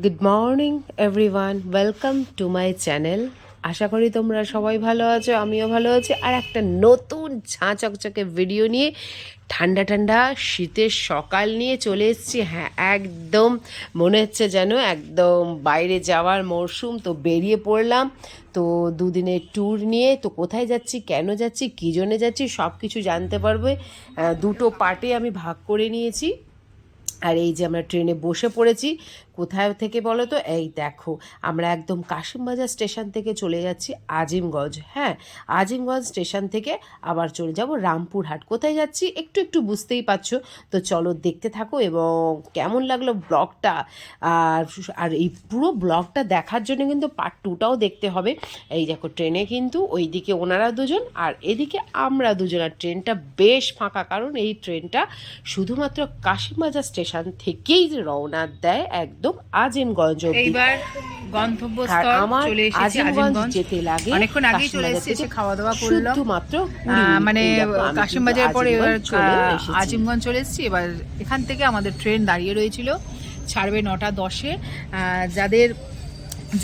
Good morning everyone welcome to my channel আশা করি তোমরা সবাই ভালো আছো, আমিও ভালো আছি। আর একটা নতুন ঝাঁ চকচকে ভিডিও নিয়ে ঠান্ডা ঠান্ডা শীতের সকাল নিয়ে চলে এসেছি। হ্যাঁ একদম মনে হচ্ছে যেন একদম বাইরে যাওয়ার মরশুম, তো বেরিয়ে পড়লাম। তো দুদিনের ট্যুর নিয়ে, তো কোথায় যাচ্ছি, কেন যাচ্ছি, কী জন্যে যাচ্ছি সব কিছু জানতে পারবে। দুটো পার্টে আমি ভাগ করে নিয়েছি। আর এই যে আমরা ট্রেনে বসে পড়েছি, কোথায় থেকে বলো তো? এই দেখো, আমরা একদম কাশিমবাজার স্টেশন থেকে চলে যাচ্ছি আজিমগঞ্জ। হ্যাঁ আজিমগঞ্জ স্টেশন থেকে আবার চলে যাব রামপুরহাট। কোথায় যাচ্ছি? একটু একটু বুঝতেই পারছ। তো চলো দেখতে থাকো এবং কেমন লাগল ব্লগটা? আর আর এই পুরো ব্লগটা দেখার জন্য কিন্তু পার্ট টুটাও দেখতে হবে। এই দেখো, ট্রেনে কিন্তু ওইদিকে ওনারা দুজন আর এদিকে আমরা দুজন। আর ট্রেনটা বেশ ফাঁকা, কারণ এই ট্রেনটা শুধুমাত্র কাশিমবাজার স্টেশন থেকেই রওনা দেয় একদম আজিমগঞ্জ অবধি। এইবার গন্তব্যস্থল আমার চলে এসেছি আজিমগঞ্জ যেতে লাগে অনেকক্ষণ আগেই চলে এসেছি খাওয়া দাওয়া করলাম কুড়ি মানে দেখো, কাশিমবাজার পরে এবার আজিমগঞ্জ চলে এসেছি। এবার এখান থেকে আমাদের ট্রেন দাঁড়িয়ে রয়েছিল ছাড়বে নটা দশে। আহ, যাদের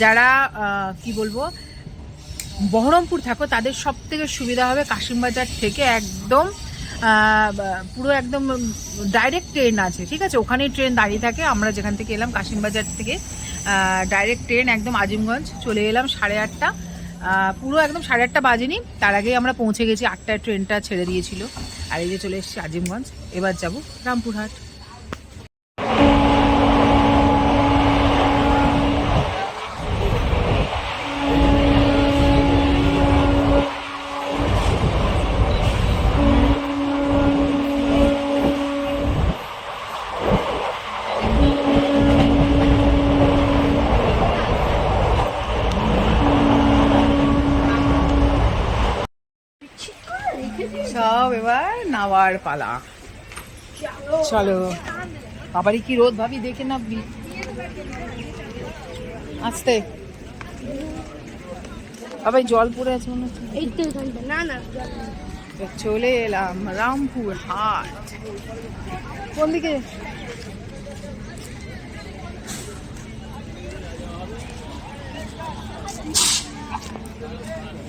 যারা আহ, কি বলব বহরমপুর থাকো তাদের সব থেকে সুবিধা হবে কাশিমবাজার থেকে একদম পুরো একদম ডাইরেক্ট ট্রেন আছে, ঠিক আছে? ওখানেই ট্রেন দাঁড়িয়ে থাকে। আমরা যেখান থেকে এলাম কাশিমবাজার থেকে ডাইরেক্ট ট্রেন একদম আজিমগঞ্জ চলে এলাম সাড়ে আটটা। পুরো একদম সাড়ে আটটা বাজেনি। তার আগেই আমরা পৌঁছে গেছি, আটটায় ট্রেনটা ছেড়ে দিয়েছিল। আর এই যে চলে এসেছি আজিমগঞ্জ। এবার যাব রামপুরহাট সব এবার পালা। চলো। বাবারই কি রোদ ভাবি দেখে নাববি আসতে। বাবাই জল পড়ে আছে মনে হচ্ছে। এই না না চলে এলাম রামপুর হাট। কোন দিকে ছাতাটাকে বার করো না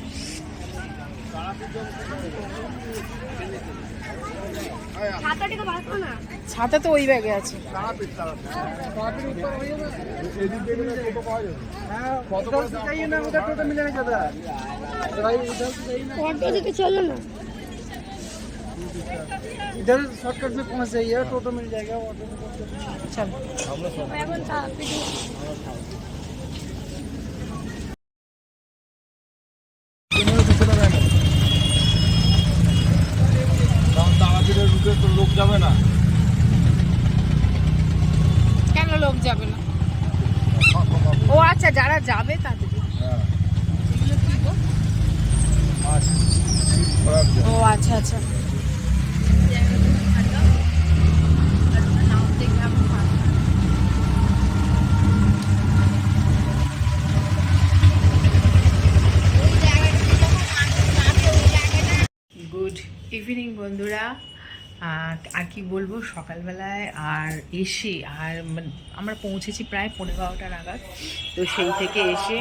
ছাতা তো ওই ব্যাগে আছে অটো দিকে চলো না इधर शॉर्टकट में पहुंच जाइए टोटो मिल जाएगा ऑटो में पहुंच যাবে না। ও আচ্ছা যারা যাবে তাদের। ও আচ্ছা আচ্ছা। গুড ইভিনিং বন্ধুরা। আর কি বলব, সকালবেলায় আর এসে আর মানে আমরা পৌঁছেছি প্রায় পনেরো বারোটা নাগাদ। তো সেই থেকে এসে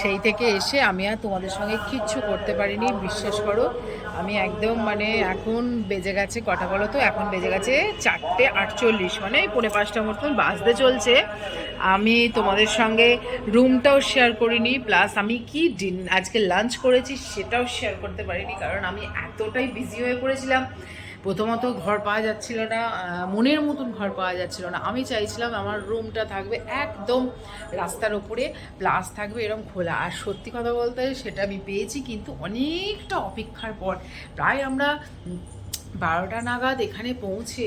সেই থেকে এসে আমি আর তোমাদের সঙ্গে কিচ্ছু করতে পারিনি, বিশ্বাস করো। আমি একদম মানে এখন বেজে গেছে কটা বলো তো? এখন বেজে গেছে চারটে আটচল্লিশ মানে পৌনে পাঁচটা মতন বাজতে চলছে। আমি তোমাদের সঙ্গে রুমটাও শেয়ার করিনি প্লাস আমি কি ডিন আজকে লাঞ্চ করেছি সেটাও শেয়ার করতে পারিনি, কারণ আমি এতটাই বিজি হয়ে পড়েছিলাম। প্রথমত ঘর পাওয়া যাচ্ছিল না মনের মতন ঘর পাওয়া যাচ্ছিল না। আমি চাইছিলাম আমার রুমটা থাকবে একদম রাস্তার ওপরে প্লাস থাকবে এরকম খোলা। আর সত্যি কথা বলতে সেটা আমি পেয়েছি, কিন্তু অনেকটা অপেক্ষার পর। প্রায় আমরা বারোটা নাগাদ এখানে পৌঁছে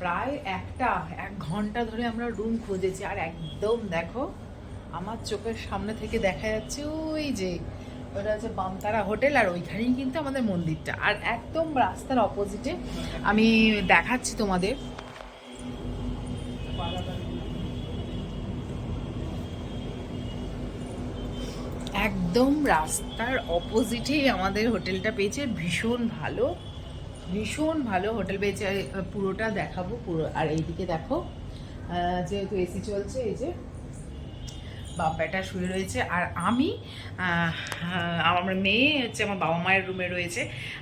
প্রায় একটা, এক ঘণ্টা ধরে আমরা রুম খুঁজেছি। আর একদম দেখো, আমার চোখের সামনে থেকে দেখা যাচ্ছে ওই যে, ওটা হচ্ছে বামতারা হোটেল আর ওইখানেই কিন্তু আমাদের মন্দিরটা। আর একদম রাস্তার অপোজিটে আমি দেখাচ্ছি তোমাদের। একদম রাস্তার অপোজিটেই আমাদের হোটেলটা পেয়েছে। ভীষণ ভালো। ভীষণ ভালো হোটেল পেয়েছে পুরোটা দেখাবো, পুরো, আর এইদিকে দেখো যেহেতু এসি চলছে, এই যে বাপ বেটা শুয়ে রয়েছে। আর আমি আমার মেয়ে হচ্ছে আমার বাবা মায়ের রুমে রয়েছে।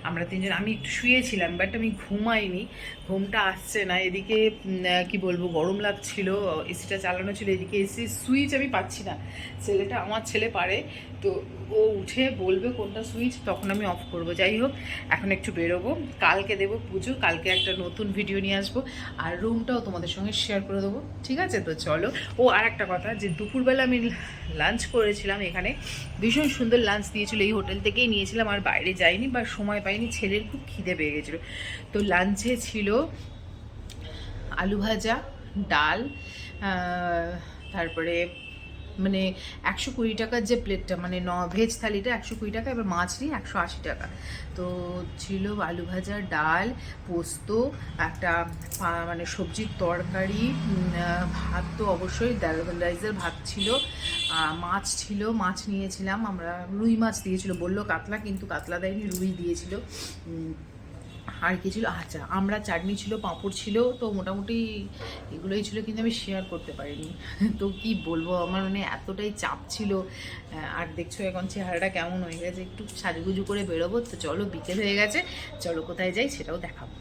আমরা তিনজন, আমি একটু শুয়েছিলাম বাট আমি ঘুমাইনি। ঘুমটা আসছে না। এদিকে কি বলব, গরম লাগছিল এসিটা চালানো ছিল। এদিকে এসি সুইচ আমি পাচ্ছি না। ছেলেটা, আমার ছেলে পারে। তো ও উঠে বলবে কোনটা সুইচ তখন আমি অফ করব। যাই হোক, এখন একটু বেরোবো। কালকে দেবো পুজো, কালকে একটা নতুন ভিডিও নিয়ে আসব। আর রুমটাও তোমাদের সঙ্গে শেয়ার করে দেবো। ঠিক আছে? তো চলো। ও আর একটা কথা, যে দুপুরবেলা আমি লাঞ্চ করেছিলাম এখানে। ভীষণ সুন্দর লাঞ্চ দিয়েছিল। এই হোটেল থেকেই নিয়েছিলাম, আর বাইরে যাইনি বা সময় পাইনি। ছেলের খুব খিদে পেয়ে গেছিল। তো লাঞ্চে ছিল আলু ভাজা, ডাল তারপরে মানে একশো কুড়ি টাকার যে প্লেটটা মানে ন ভেজ থালিটা একশো কুড়ি টাকা, এবার মাছ নিয়ে একশো আশি টাকা। তো ছিল আলু ভাজা, ডাল, পোস্ত, একটা মানে সবজির তরকারি ভাত তো অবশ্যই রাইসের ভাত ছিল। মাছ ছিল, মাছ নিয়েছিলাম, আমরা রুই মাছ দিয়েছিল, বলল কাতলা, কিন্তু কাতলা দেয়নি, রুই দিয়েছিল। আর কি ছিল? আচ্ছা আমরা চাটনি ছিল, পাঁপড় ছিল, তো মোটামুটি এগুলোই ছিল কিন্তু আমি শেয়ার করতে পারিনি। তো কি বলব, আমার মানে এতটাই চাপ ছিল। আর দেখছ এখন চেহারাটা কেমন হয়ে গেছে, একটু সাজুগুজু করে বেরোবো, তো চলো বিকেল হয়ে গেছে, চলো কোথায় যাই সেটাও দেখাবো।